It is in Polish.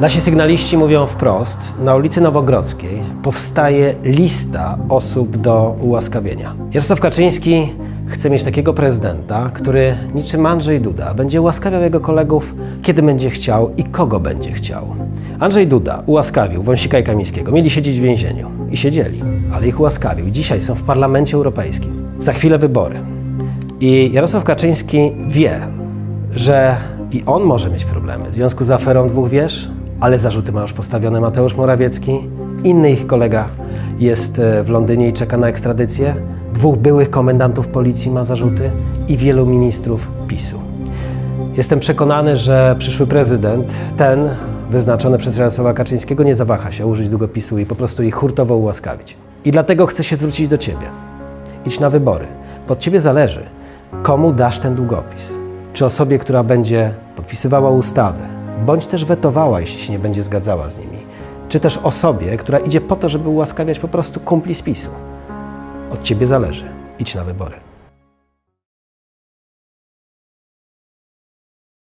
Nasi sygnaliści mówią wprost, na ulicy Nowogrodzkiej powstaje lista osób do ułaskawienia. Jarosław Kaczyński chce mieć takiego prezydenta, który niczym Andrzej Duda będzie ułaskawiał jego kolegów, kiedy będzie chciał i kogo będzie chciał. Andrzej Duda ułaskawił Wąsika i Kamińskiego. Mieli siedzieć w więzieniu i siedzieli, ale ich ułaskawił. Dzisiaj są w Parlamencie Europejskim. Za chwilę wybory. I Jarosław Kaczyński wie, że i on może mieć problemy w związku z aferą dwóch wież, ale zarzuty ma już postawione Mateusz Morawiecki. Inny ich kolega jest e, w Londynie i czeka na ekstradycję. Dwóch byłych komendantów policji ma zarzuty i wielu ministrów PiSu. Jestem przekonany, że przyszły prezydent, ten wyznaczony przez Jarosława Kaczyńskiego, nie zawaha się użyć długopisu i po prostu ich hurtowo ułaskawić. I dlatego chcę się zwrócić do Ciebie. Idź na wybory. Pod Ciebie zależy, komu dasz ten długopis. Czy osobie, która będzie podpisywała ustawy, bądź też wetowała, jeśli się nie będzie zgadzała z nimi, czy też osobie, która idzie po to, żeby ułaskawiać po prostu kumpli z PiSu. Od Ciebie zależy. Idź na wybory.